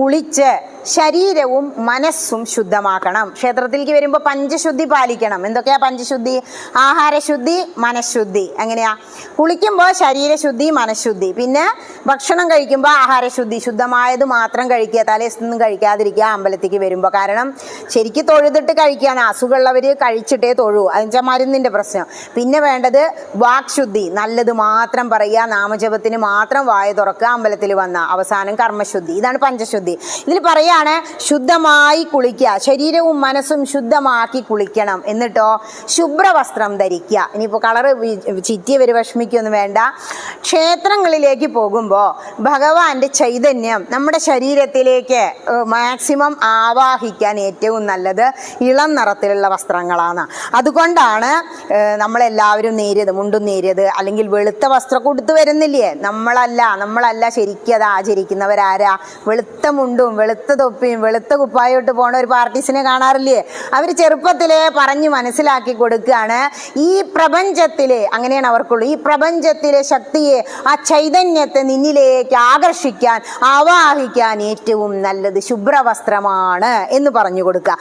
புளிச்ச ശരീരവും മനസ്സും ശുദ്ധമാക്കണം. ക്ഷേത്രത്തിലേക്ക് വരുമ്പോൾ പഞ്ചശുദ്ധി പാലിക്കണം. എന്തൊക്കെയാ പഞ്ചശുദ്ധി? ആഹാരശുദ്ധി മനഃശുദ്ധി. അങ്ങനെയാ കുളിക്കുമ്പോൾ ശരീരശുദ്ധി മനഃശുദ്ധി. പിന്നെ ഭക്ഷണം കഴിക്കുമ്പോൾ ആഹാരശുദ്ധി. ശുദ്ധമായത് മാത്രം കഴിക്കുക തലേസൊന്നും കഴിക്കാതിരിക്കുക അമ്പലത്തേക്ക് വരുമ്പോൾ കാരണം ശരിക്ക് തൊഴുതിട്ട് കഴിക്കുകയാണ്. അസുഖമുള്ളവർ കഴിച്ചിട്ടേ തൊഴൂ. അതിന്റെ മരുന്നിന്റെ പ്രശ്നം. പിന്നെ വേണ്ടത് വാക്ശുദ്ധി. നല്ലത് മാത്രം പറയുക. നാമജപത്തിന് മാത്രം വായ തുറക്കുക അമ്പലത്തിൽ വന്ന. അവസാനം കർമ്മശുദ്ധി. ഇതാണ് പഞ്ചശുദ്ധി. ഇതിൽ പറയാണ് ശുദ്ധമായി കുളിക്കുക. ശരീരവും മനസ്സും ശുദ്ധമാക്കി കുളിക്കണം. എന്നിട്ടോ ശുഭ്രവസ്ത്രം ധരിക്കുക. ഇനിയിപ്പോൾ കളറ് ചിറ്റിയ വരെ വിഷമിക്കൊന്നും വേണ്ട. ക്ഷേത്രങ്ങളിലേക്ക് പോകുമ്പോൾ ഭഗവാന്റെ ചൈതന്യം നമ്മുടെ ശരീരത്തിലേക്ക് മാക്സിമം ആവാഹിക്കാൻ ഏറ്റവും നല്ലത് ഇളം നിറത്തിലുള്ള വസ്ത്രങ്ങളാണ്. അതുകൊണ്ടാണ് നമ്മളെല്ലാവരും നേരിയത് മുണ്ടും നേരിയത് അല്ലെങ്കിൽ വെളുത്ത വസ്ത്രം കൊടുത്തു വരുന്നില്ലേ? നമ്മളല്ല നമ്മളല്ല ശരിക്കും അത് ആചരിക്കുന്നവരാരാ? വെളുത്ത മുണ്ടും വെളുത്ത തൊപ്പിയും വെളുത്ത കുപ്പായോട്ട് പോണ ഒരു പാർട്ടീസിനെ കാണാറില്ലേ? അവർ ചെറുപ്പത്തിലെ പറഞ്ഞു മനസ്സിലാക്കി കൊടുക്കുകയാണ്. ഈ പ്രപഞ്ചത്തിലെ അങ്ങനെയാണ് അവർക്കുള്ളൂ ഈ പ്രപഞ്ചത്തിലെ ശക്തിയെ ആ ചൈതന്യത്തെ നിന്നിലേക്ക് ആകർഷിക്കാൻ ആവാഹിക്കാൻ ഏറ്റവും നല്ലത് ശുഭ്രവസ്ത്രമാണ് എന്ന് പറഞ്ഞു കൊടുക്കുക.